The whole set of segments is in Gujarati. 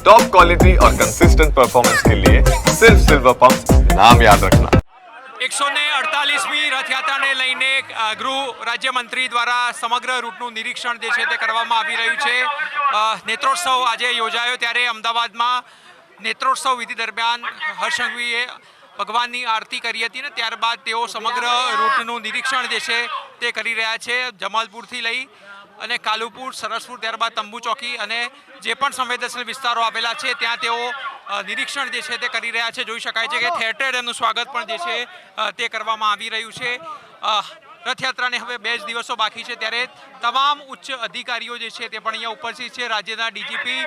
टॉप क्वालिटी और कंसिस्टेंट परफॉर्मेंस के लिए सिर्फ सिल्वर पंप नाम याद रखना એકસો ને અડતાલીસમી રથયાત્રાને લઈને અ, ગૃહ રાજ્યમંત્રી દ્વારા સમગ્ર રૂટનું નિરીક્ષણ જે છે તે કરવામાં આવી રહ્યું છે અ, નેત્રોત્સવ આજે યોજાયો ત્યારે અમદાવાદમાં નેત્રોત્સવ વિધિ દરમિયાન હર્ષંઘવીએ ભગવાનની આરતી કરી હતી ને ત્યારબાદ તેઓ સમગ્ર રૂટનું નિરીક્ષણ જે છે તે કરી રહ્યા છે જમાલપુરથી લઈ અને કાલુપુર, સરસપુર ત્યારબાદ તંબુ ચોકી અને જે પણ સંવેદનશીલ વિસ્તારો આવેલા છે, ત્યાં તેઓ નિરીક્ષણ જે છે તે કરી રહ્યા છે. જોઈ શકાય છે કે થિયેટર એમનું સ્વાગત પણ જે છે તે કરવામાં આવી રહ્યું છે. રથયાત્રાને હવે બે જ દિવસો બાકી છે ત્યારે તમામ ઉચ્ચ અધિકારીઓ જે છે તે પણ અહીંયા ઉપસ્થિત છે. રાજ્યના ડીજીપી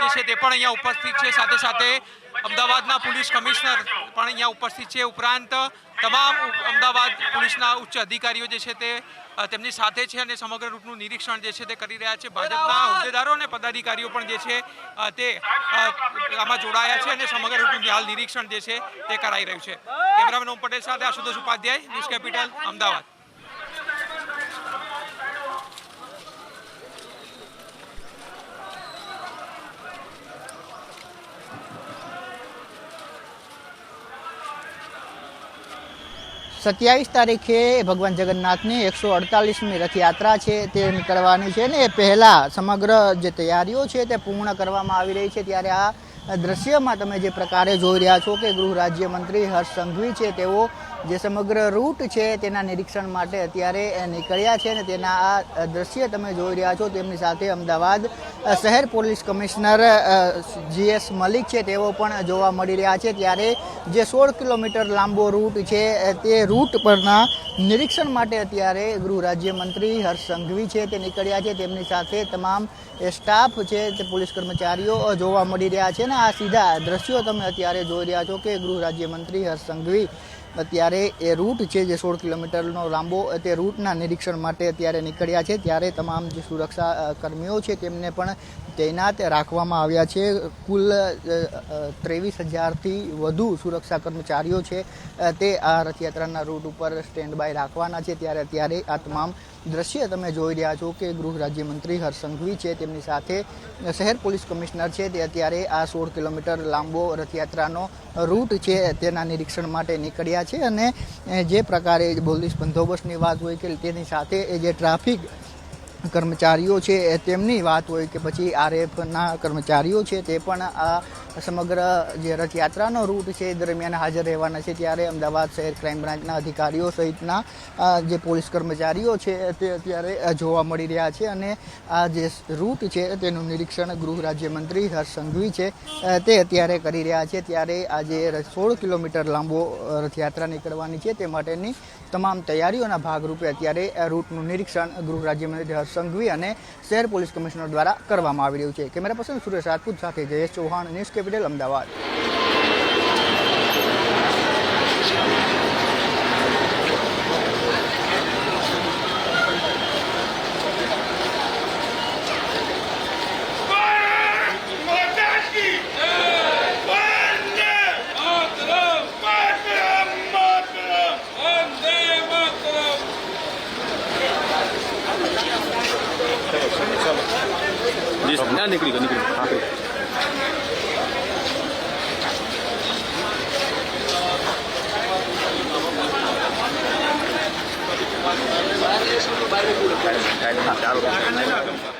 જે છે તે પણ અહીંયા ઉપસ્થિત છે. સાથે સાથે અમદાવાદના પોલીસ કમિશનર પણ અહીંયા ઉપસ્થિત છે. ઉપરાંત તમામ અમદાવાદ પોલીસના ઉચ્ચ અધિકારીઓ જે છે તે તેમની સાથે છે અને સમગ્ર રૂટનું નિરીક્ષણ જે છે તે કરી રહ્યા છે. ભાજપના હોદ્દેદારો અને પદાધિકારીઓ પણ જે છે તે આમાં જોડાયા છે અને સમગ્ર રૂટનું હાલ નિરીક્ષણ જે છે તે કરાઈ રહ્યું છે. કેમેરામેન ઓમ પટેલ સાથે આશુતોષ ઉપાધ્યાય, ન્યૂઝ કેપિટલ, અમદાવાદ. સત્યાવીસ તારીખે ભગવાન જગન્નાથની એકસો અડતાલીસમી રથયાત્રા છે તે નીકળવાની છે ને એ પહેલાં સમગ્ર જે તૈયારીઓ છે તે પૂર્ણ કરવામાં આવી રહી છે ત્યારે આ દ્રશ્યમાં તમે જે પ્રકારે જોઈ રહ્યા છો કે ગૃહ રાજ્યમંત્રી હર્ષ સંઘવી છે તેઓ જે સમગ્ર રૂટ છે તેના નિરીક્ષણ માટે અત્યારે નીકળ્યા છે અને તેના આ દ્રશ્ય તમે જોઈ રહ્યા છો. તેમની સાથે અમદાવાદ શહેર પોલીસ કમિશનર જીએસ મલિક છે. તેઓ પણ જોવા મળી રહ્યા છે. ત્યારે જે સોળ કિલોમીટર લાંબો રૂટ છે તે રૂટ પરના નિરીક્ષણ માટે અત્યારે ગૃહ રાજ્યમંત્રી હર્ષ સંઘવી છે તે નીકળ્યા છે. તેમની સાથે તમામ સ્ટાફ છે તે પોલીસ કર્મચારીઓ જોવા મળી રહ્યા છે. ને આ સીધા દ્રશ્યો તમે અત્યારે જોઈ રહ્યા છો કે ગૃહ રાજ્યમંત્રી હર્ષ સંઘવી અત્યારે એ રૂટ છે જે સોળ કિલોમીટરનો લાંબો, તે રૂટના નિરીક્ષણ માટે અત્યારે નીકળ્યા છે. ત્યારે તમામ જે સુરક્ષા કર્મીઓ છે તેમને પણ તૈનાત રાખવામાં આવ્યા છે. કુલ ત્રેવીસ હજારથી વધુ સુરક્ષા કર્મચારીઓ છે તે આ રથયાત્રાના રૂટ ઉપર સ્ટેન્ડ બાય રાખવાના છે. ત્યારે અત્યારે આ તમામ દ્રશ્ય તમે જોઈ રહ્યા છો કે ગૃહ રાજ્યમંત્રી હર્ષંઘવી છે, તેમની સાથે શહેર પોલીસ કમિશનર છે. તે અત્યારે આ સોળ કિલોમીટર લાંબો રથયાત્રાનો રૂટ છે, તેના નિરીક્ષણ માટે નીકળ્યા છે અને જે પ્રકારે પોલીસ બંદોબસ્તની વાત હોય કે તેની સાથે એ જે ટ્રાફિક કર્મચારીઓ છે તેમની વાત હોય કે પછી આરએફના કર્મચારીઓ છે, તે પણ આ સમગ્ર જે રથયાત્રાનો રૂટ છે એ દરમિયાન હાજર રહેવાના છે ત્યારે અમદાવાદ શહેર ક્રાઇમ બ્રાન્ચના અધિકારીઓ સહિતના જે પોલીસ કર્મચારીઓ છે તે અત્યારે જોવા મળી રહ્યા છે અને આ જે રૂટ છે તેનું નિરીક્ષણ ગૃહ રાજ્યમંત્રી હર્ષ સંઘવી છે તે અત્યારે કરી રહ્યા છે. ત્યારે આજે સોળ કિલોમીટર લાંબો રથયાત્રા નીકળવાની છે. તે માટેની તમામ તૈયારીઓના ભાગરૂપે અત્યારે રૂટનું નિરીક્ષણ ગૃહ રાજ્યમંત્રી હર્ષ સંઘવી અને શહેર પોલીસ કમિશનર દ્વારા કરવામાં આવી રહ્યું છે. કેમેરા પર્સન સુરેશ રાજપૂત સાથે જયેશ ચૌહાણ, ન્યૂઝ કેપિટલ અમદાવાદ નીકળી ગયો નીકળી ગયો. Cara, cara,